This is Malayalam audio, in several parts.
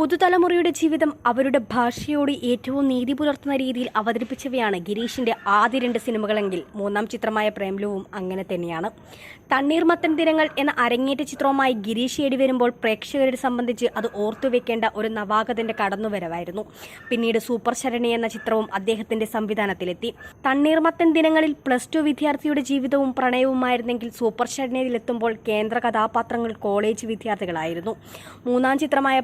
പുതുതലമുറയുടെ ജീവിതം അവരുടെ ഭാഷയോട് ഏറ്റവും നീതി പുലർത്തുന്ന രീതിയിൽ അവതരിപ്പിച്ചവയാണ് ഗിരീഷിന്റെ ആദ്യ രണ്ട് സിനിമകളെങ്കിൽ മൂന്നാം ചിത്രമായ പ്രേംലുവും അങ്ങനെ തന്നെയാണ്. തണ്ണീർമത്തൻ ദിനങ്ങൾ എന്ന അരങ്ങേറ്റ ചിത്രവുമായി ഗിരീഷ് ഏടി വരുമ്പോൾ പ്രേക്ഷകരെ സംബന്ധിച്ച് അത് ഓർത്തുവെക്കേണ്ട ഒരു നവാഗതന്റെ കടന്നുവരവായിരുന്നു. പിന്നീട് സൂപ്പർ ശരണി എന്ന ചിത്രവും അദ്ദേഹത്തിന്റെ സംവിധാനത്തിലെത്തി. തണ്ണീർമത്തൻ ദിനങ്ങളിൽ പ്ലസ് ടു വിദ്യാർത്ഥിയുടെ ജീവിതവും പ്രണയവുമായിരുന്നെങ്കിൽ സൂപ്പർ ശരണിയിലെത്തുമ്പോൾ കേന്ദ്ര കഥാപാത്രങ്ങൾ കോളേജ് വിദ്യാർത്ഥികളായിരുന്നു. മൂന്നാം ചിത്രമായ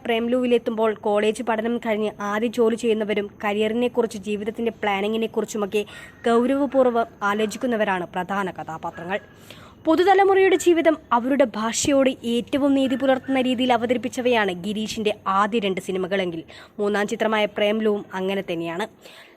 പ്രേംലുവിലെത്തുമ്പോൾ കോളേജ് പഠനം കഴിഞ്ഞ് ആദ്യ ജോലി ചെയ്യുന്നവരും കരിയറിനെക്കുറിച്ച് ജീവിതത്തിന്റെ പ്ലാനിങ്ങിനെക്കുറിച്ചുമൊക്കെ ഗൗരവപൂർവം ആലോചിക്കുന്നവരാണ് പ്രധാന കഥാപാത്രങ്ങൾ. പുതുതലമുറയുടെ ജീവിതം അവരുടെ ഭാഷയോട് ഏറ്റവും നീതി പുലർത്തുന്ന രീതിയിൽ അവതരിപ്പിച്ചവയാണ് ഗിരീഷിന്റെ ആദ്യ രണ്ട് സിനിമകളെങ്കിൽ. മൂന്നാം ചിത്രമായ പ്രേംലുവും അങ്ങനെ തന്നെയാണ്.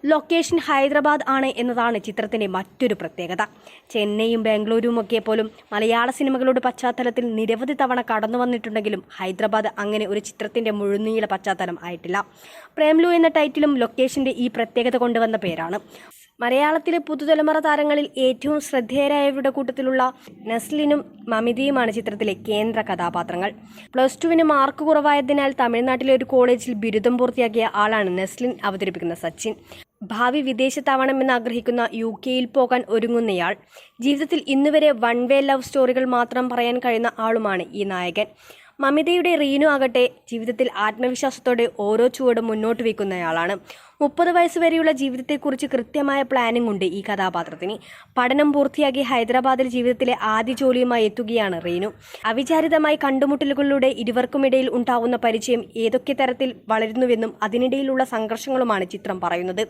ലൊക്കേഷൻ ഹൈദരാബാദ് ആണ് എന്നതാണ് ചിത്രത്തിന്റെ മറ്റൊരു പ്രത്യേകത. ചെന്നൈയും ബാംഗ്ലൂരും ഒക്കെ പോലും മലയാള സിനിമകളുടെ പശ്ചാത്തലത്തിൽ നിരവധി തവണ കടന്നു വന്നിട്ടുണ്ടെങ്കിലും ഹൈദരാബാദ് അങ്ങനെ ഒരു ചിത്രത്തിന്റെ മുഴുനീള പശ്ചാത്തലം ആയിട്ടില്ല. പ്രേംലു എന്ന ടൈറ്റിലും ലൊക്കേഷന്റെ ഈ പ്രത്യേകത കൊണ്ടുവന്ന പേരാണ്. മലയാളത്തിലെ പുതുതലമുറ താരങ്ങളിൽ ഏറ്റവും ശ്രദ്ധേയരായവരുടെ കൂട്ടത്തിലുള്ള നസ്ലിനും മമിതയുമാണ് ചിത്രത്തിലെ കേന്ദ്ര കഥാപാത്രങ്ങൾ. പ്ലസ് ടുവിന് മാർക്ക് കുറവായതിനാൽ തമിഴ്നാട്ടിലെ ഒരു കോളേജിൽ ബിരുദം പൂർത്തിയാക്കിയ ആളാണ് നസ്ലിൻ അവതരിപ്പിക്കുന്ന സച്ചിൻ. ഭാവി വിദേശത്താവണമെന്ന് ആഗ്രഹിക്കുന്ന യു കെയിൽ പോകാൻ ഒരുങ്ങുന്നയാൾ. ജീവിതത്തിൽ ഇന്നുവരെ വൺ വേ ലവ് സ്റ്റോറികൾ മാത്രം പറയാൻ കഴിയുന്ന ആളുമാണ് ഈ നായകൻ. മമിതയുടെ റീനു ആകട്ടെ ജീവിതത്തിൽ ആത്മവിശ്വാസത്തോടെ ഓരോ ചുവടും മുന്നോട്ട് വയ്ക്കുന്നയാളാണ്. മുപ്പത് വയസ്സുവരെയുള്ള ജീവിതത്തെക്കുറിച്ച് കൃത്യമായ പ്ലാനിംഗ് ഉണ്ട് ഈ കഥാപാത്രത്തിന്. പഠനം പൂർത്തിയാക്കി ഹൈദരാബാദിൽ ജീവിതത്തിലെ ആദ്യ ജോലിയുമായി എത്തുകയാണ് റീനു. അവിചാരിതമായി കണ്ടുമുട്ടലുകളിലൂടെ ഇരുവർക്കുമിടയിൽ ഉണ്ടാവുന്ന പരിചയം ഏതൊക്കെ തരത്തിൽ വളരുന്നുവെന്നും അതിനിടയിലുള്ള സംഘർഷങ്ങളുമാണ് ചിത്രം പറയുന്നത്.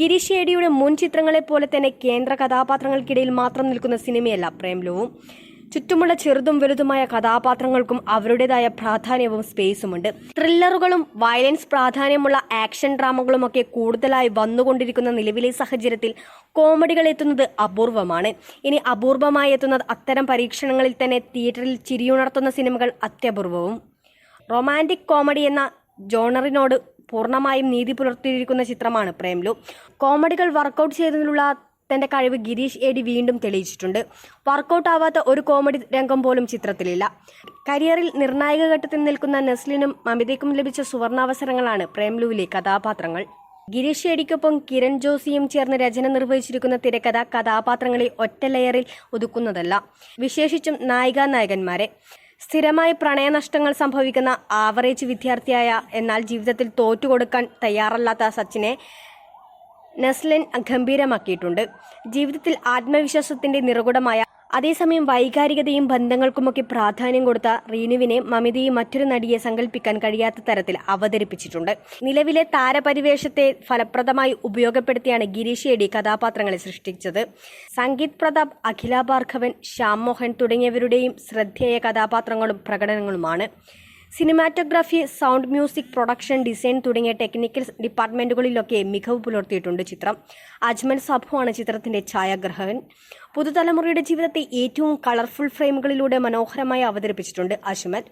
ഗിരീഷ് ഏടിയുടെ മുൻ ചിത്രങ്ങളെപ്പോലെ തന്നെ കേന്ദ്ര കഥാപാത്രങ്ങൾക്കിടയിൽ മാത്രം നിൽക്കുന്ന സിനിമയല്ല പ്രേംലുവും. ചുറ്റുമുള്ള ചെറുതും വലുതുമായ കഥാപാത്രങ്ങൾക്കും അവരുടേതായ പ്രാധാന്യവും സ്പേസുമുണ്ട്. ത്രില്ലറുകളും വയലൻസ് പ്രാധാന്യമുള്ള ആക്ഷൻ ഡ്രാമകളുമൊക്കെ കൂടുതലായി വന്നുകൊണ്ടിരിക്കുന്ന നിലവിലെ സാഹചര്യത്തിൽ കോമഡികൾ എത്തുന്നത് അപൂർവമാണ്. ഇനി അപൂർവമായി എത്തുന്നത് അത്തരം പരീക്ഷണങ്ങളിൽ തന്നെ തിയേറ്ററിൽ ചിരിയുണർത്തുന്ന സിനിമകൾ അത്യപൂർവവും. റൊമാന്റിക് കോമഡി എന്ന ജോണറിനോട് പൂർണമായും നീതി പുലർത്തിയിരിക്കുന്ന ചിത്രമാണ് പ്രേംലു. കോമഡികൾ വർക്കൗട്ട് ചെയ്തതിനുള്ള തന്റെ കഴിവ് ഗിരീഷ് ഏടി വീണ്ടും തെളിയിച്ചിട്ടുണ്ട്. വർക്കൗട്ട് ആവാത്ത ഒരു കോമഡി രംഗം പോലും ചിത്രത്തിലില്ല. കരിയറിൽ നിർണായക ഘട്ടത്തിൽ നിൽക്കുന്ന നസ്ലിനും മമിതയ്ക്കും ലഭിച്ച സുവർണാവസരങ്ങളാണ് പ്രേംലുവിലെ കഥാപാത്രങ്ങൾ. ഗിരീഷ് ഏടിക്കൊപ്പം കിരൺ ജോസിയും ചേർന്ന് രചന നിർവഹിച്ചിരിക്കുന്ന തിരക്കഥ കഥാപാത്രങ്ങളെ ഒറ്റ ലെയറിൽ ഒതുക്കുന്നതല്ല. വിശേഷിച്ചും നായികാ നായകന്മാരെ. സ്ഥിരമായി പ്രണയനഷ്ടങ്ങൾ സംഭവിക്കുന്ന ആവറേജ് വിദ്യാർത്ഥിയായ എന്നാൽ ജീവിതത്തിൽ തോറ്റുകൊടുക്കാൻ തയ്യാറല്ലാത്ത സച്ചിനെ നസ്ലൻ ഗംഭീരമാക്കിയിട്ടുണ്ട്. ജീവിതത്തിൽ ആത്മവിശ്വാസത്തിന്റെ നിറകുടമായ അതേസമയം വൈകാരികതയും ബന്ധങ്ങൾക്കുമൊക്കെ പ്രാധാന്യം കൊടുത്ത റീനുവിനെ മമിതയും മറ്റൊരു നടിയെ സങ്കല്പിക്കാൻ കഴിയാത്ത തരത്തിൽ അവതരിപ്പിച്ചിട്ടുണ്ട്. നിലവിലെ താരപരിവേഷത്തെ ഫലപ്രദമായി ഉപയോഗപ്പെടുത്തിയാണ് ഗിരീഷ് ഏടി കഥാപാത്രങ്ങളെ സൃഷ്ടിച്ചത്. സംഗീത് പ്രതാപ് അഖില ഭാർഗവൻ ശ്യാം മോഹൻ തുടങ്ങിയവരുടെയും ശ്രദ്ധേയ കഥാപാത്രങ്ങളും പ്രകടനങ്ങളുമാണ്. Cinematography sound music production design തുടങ്ങിയ ടെക്നിക്കൽ ഡിപ്പാർട്ട്മെന്റുകളിലൊക്കെ മികവ് പുലർത്തിയിട്ടുണ്ട് ചിത്രം. അജ്മൽ സഭുവാണ് ചിത്രത്തിന്റെ ഛായാഗ്രഹകൻ. പുതുതലമുറയുടെ ജീവിതത്തെ ഏറ്റവും കളർഫുൾ ഫ്രെയിമുകളിലൂടെ മനോഹരമായി അവതരിപ്പിച്ചിട്ടുണ്ട് അശ്മത്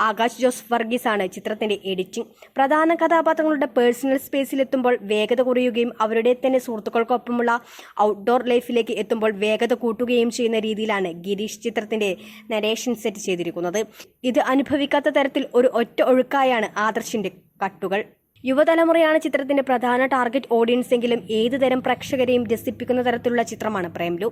ആകാശ് ജോസ് വർഗീസ് ആണ് ചിത്രത്തിന്റെ എഡിറ്റിംഗ് പ്രധാന കഥാപാത്രങ്ങളുടെ പേഴ്സണൽ സ്പേസിലെത്തുമ്പോൾ വേഗത കുറയുകയും അവരുടെ തന്നെ സുഹൃത്തുക്കൾക്കൊപ്പമുള്ള ഔട്ട്ഡോർ ലൈഫിലേക്ക് എത്തുമ്പോൾ വേഗത കൂട്ടുകയും ചെയ്യുന്ന രീതിയിലാണ് ഗിരീഷ് ചിത്രത്തിന്റെ നരേഷൻ സെറ്റ് ചെയ്തിരിക്കുന്നത്. ഇത് അനുഭവിക്കാത്ത തരത്തിൽ ഒരു ഒറ്റ ഒഴുക്കായാണ് ആദർശിന്റെ കട്ടുകൾ. യുവതലമുറയാണ് ചിത്രത്തിന്റെ പ്രധാന ടാർഗറ്റ് ഓഡിയൻസ് എങ്കിലും ഏതുതരം പ്രേക്ഷകരെയും രസിപ്പിക്കുന്ന തരത്തിലുള്ള ചിത്രമാണ് പ്രേംലു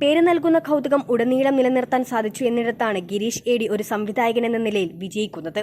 പേര് നൽകുന്ന കൗതുകം ഉടനീളം നിലനിർത്താൻ സാധിച്ചു എന്നിടത്താണ് ഗിരീഷ് ഏടി ഒരു സംവിധായകൻ എന്ന നിലയിൽ വിജയിക്കുന്നത്.